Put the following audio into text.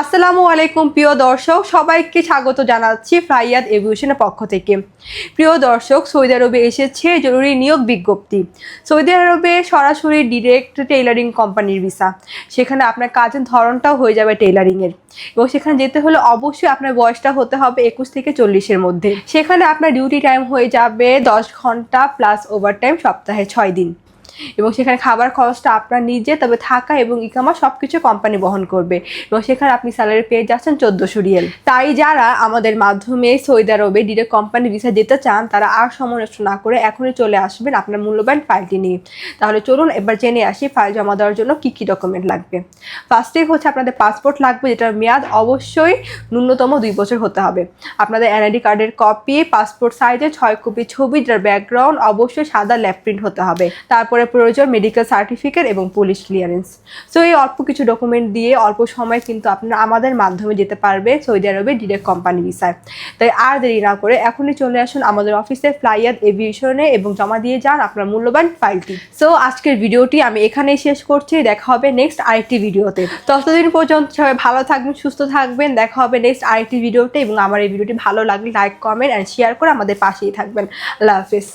আসসালামু আলাইকুম, প্রিয় দর্শক। সবাইকে স্বাগত জানাচ্ছি ফ্লাইয়াদ এভিয়েশনের পক্ষ থেকে। প্রিয় দর্শক, সৌদি আরবে এসেছে জরুরি নিয়োগ বিজ্ঞপ্তি। সৌদি আরবে সরাসরি ডিরেক্ট টেইলারিং কোম্পানির ভিসা সেখানে আপনার কাজের ধরনটাও হয়ে যাবে টেইলারিংয়ের এবং সেখানে যেতে হলে অবশ্যই আপনার বয়সটা হতে হবে একুশ থেকে চল্লিশের মধ্যে। সেখানে আপনার ডিউটি টাইম হয়ে যাবে দশ ঘণ্টা প্লাস ওভারটাইম সপ্তাহে ছয় দিন। এবং সেখানে খাবার খরচটা আপনার নিজে, তবে থাকা এবং ইকামা সব কিছু কোম্পানি বহন করবে। এবং সেখানে আপনি স্যালারি পেয়ে যাচ্ছেন চোদ্দোশো রিয়েল। তাই যারা আমাদের মাধ্যমে সৌদি আরবে ডিরেক্ট কোম্পানি ভিসা যেতে চান, তারা আর সময় নষ্ট না করে এখনই চলে আসবেন আপনার মূল্যবান ফাইলটি নিয়ে। তাহলে চলুন এবার জেনে আসি ফাইল জমা দেওয়ার জন্য কী কী ডকুমেন্ট লাগবে। ফার্স্টে হচ্ছে আপনাদের পাসপোর্ট লাগবে, যেটার মেয়াদ অবশ্যই ন্যূনতম দুই বছর হতে হবে। আপনাদের এনআইডি কার্ডের কপি পাসপোর্ট সাইজে ছয় কপি ছবি, যার ব্যাকগ্রাউন্ড অবশ্যই সাদা ল্যাপ প্রিন্ট হতে হবে। তারপরে প্রয়োজন মেডিকেল সার্টিফিকেট এবং পুলিশ ক্লিয়ারেন্স সো এই অল্প কিছু ডকুমেন্ট দিয়ে অল্প সময় কিন্তু আপনারা আমাদের মাধ্যমে যেতে পারবে সৌদি আরবে ডিরেক্ট কোম্পানি ভিসায় তাই আর দেরি না করে এখনই চলে আসুন আমাদের অফিসে ফ্লাইয়ার এভিয়েশনে এবং জমা দিয়ে যান আপনার মূল্যবান ফাইলটি সো আজকের ভিডিওটি আমি এখানেই শেষ করছি। দেখা হবে নেক্সট আরেকটি ভিডিওতে ততদিন পর্যন্ত সবাই ভালো থাকবেন, সুস্থ থাকবেন। দেখা হবে নেক্সট আরেকটি ভিডিওতে এবং আমার এই ভিডিওটি ভালো লাগলে লাইক কমেন্ট অ্যান্ড শেয়ার করে আমাদের পাশেই থাকবেন। আল্লাহ হাফিজ।